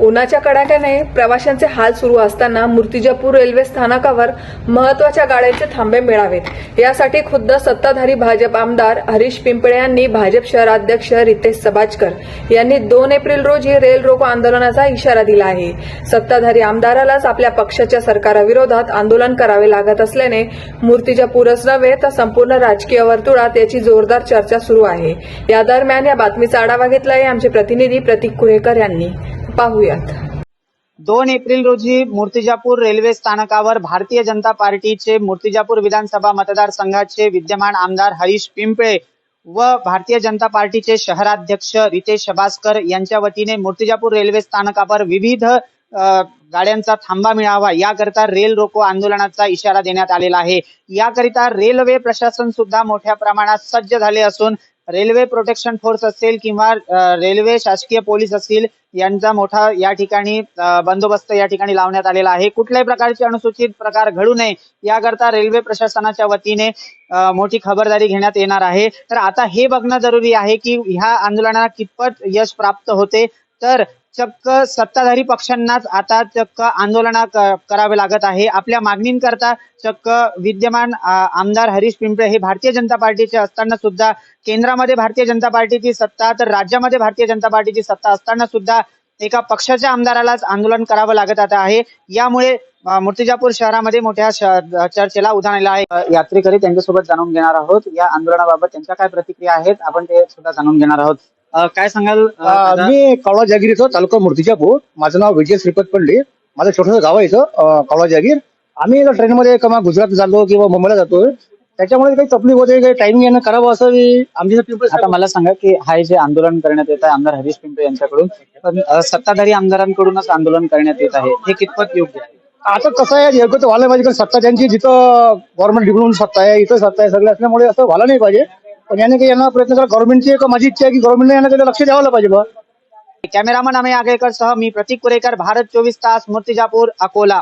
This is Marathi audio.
उन्हाच्या कडाक्याने प्रवाशांचे हाल सुरू असताना मूर्तिजापूर रेल्वे स्थानकावर महत्त्वाच्या गाड्यांचे थांबे मिळावेत. यासाठी खुद्द सत्ताधारी भाजप आमदार हरीश पिंपळे यांनी भाजप शहराध्यक्ष रितेश सबाजकर यांनी दोन एप्रिल रोजी रेल रोको आंदोलनाचा इशारा दिला आहे. सत्ताधारी आमदारालाच आपल्या पक्षाच्या सरकारविरोधात आंदोलन करावे लागत असल्याने मूर्तिजापूरच नव्हे तर संपूर्ण राजकीय वर्तुळात याची जोरदार चर्चा सुरू आहे. या दरम्यान या बातमीचा आढावा घेतला आहे आमचे प्रतिनिधी प्रतीक कुरेकर यांनी. पाहूयात. दोन एप्रिल रोजी मूर्तिजापूर रेल्वे स्थानकावर भारतीय जनता पार्टीचे मूर्तिजापूर विधानसभा मतदारसंघाचे विद्यमान आमदार हरीश पिंपळे व भारतीय जनता पार्टीचे शहराध्यक्ष रितेश शबासकर यांच्या वतीने मूर्तिजापूर रेल्वे स्थानकावर विविध गाड्यांचा थांबा मिळावा याकरिता रेल रोको आंदोलनाचा इशारा देण्यात आलेला आहे. याकरिता रेल्वे प्रशासन सुद्धा मोठ्या प्रमाणात सज्ज झाले असून रेल्वे प्रोटेक्शन फोर्स असेल किंवा रेल्वे शासकीय पोलीस असतील यांचा मोठा या ठिकाणी बंदोबस्त या ठिकाणी लावण्यात आलेला आहे. कुठल्याही प्रकारचे अनुसूचित प्रकार घडू नये याकरता रेल्वे प्रशासनाच्या वतीने मोठी खबरदारी घेण्यात येणार आहे. तर आता हे बघणं जरुरी आहे की ह्या आंदोलनाला कितपत यश प्राप्त होते? तर चक्क सत्ताधारी पक्षांनाच आता चक्क आंदोलन करावे लागत आहे. आपल्या मागणींकरता चक्क विद्यमान आमदार हरीश पिंपळे हे भारतीय जनता पार्टीचे असताना सुद्धा केंद्रामध्ये भारतीय जनता पार्टीची सत्ता तर राज्यामध्ये भारतीय जनता पार्टीची सत्ता असताना सुद्धा एका पक्षाच्या आमदारालाच आंदोलन करावं लागत आता आहे. यामुळे मूर्तिजापूर शहरामध्ये मोठ्या चर्चेला उधाण आलं आहे. यात्रेकरी त्यांच्यासोबत जाणून घेणार आहोत. या आंदोलनाबाबत त्यांच्या काय प्रतिक्रिया आहेत आपण ते सुद्धा जाणून घेणार आहोत. अ, काय सांगाल? अ, अं, दादा? मी कवळा जागीर इथं तालुका मूर्तिजापूर माझं नाव विजय श्रीपत पंडे माझं छोटंसं गाव आहे इथं अं, कवळा जागीर आम्ही ट्रेनमध्ये किंवा गुजरात जातो किंवा मुंबईला जातोय. त्याच्यामुळे काही तकलीफ होते काही टाइमिंग येणं करावं असं मी आमच्या पिंपळ आता मला सांगा की हा जे आंदोलन करण्यात येत आहे आमदार हरीश पिंपळे यांच्याकडून पण अ, सत्ताधारी आमदारांकडूनच आंदोलन करण्यात येत आहे. हे कितपत योग्य आहे? आता कसं आहे योग्य तर व्हायला पाहिजे कारण सत्ता त्यांची जिथं गव्हर्नमेंट डिग्री सत्ता आहे इथं सत्ता आहे सगळं असल्यामुळे असं व्हायला नाही पाहिजे. पण याने काही यांना प्रयत्न करा. गव्हर्नमेंटची एक माझी इच्छा आहे की गव्हर्नमेंटने यांना त्याला लक्ष द्यावं पाहिजे बा कॅमेरामन अमेय आगेकर सह मी प्रतीक कुरेकर भारत चोवीस तास मूर्तिजापूर अकोला.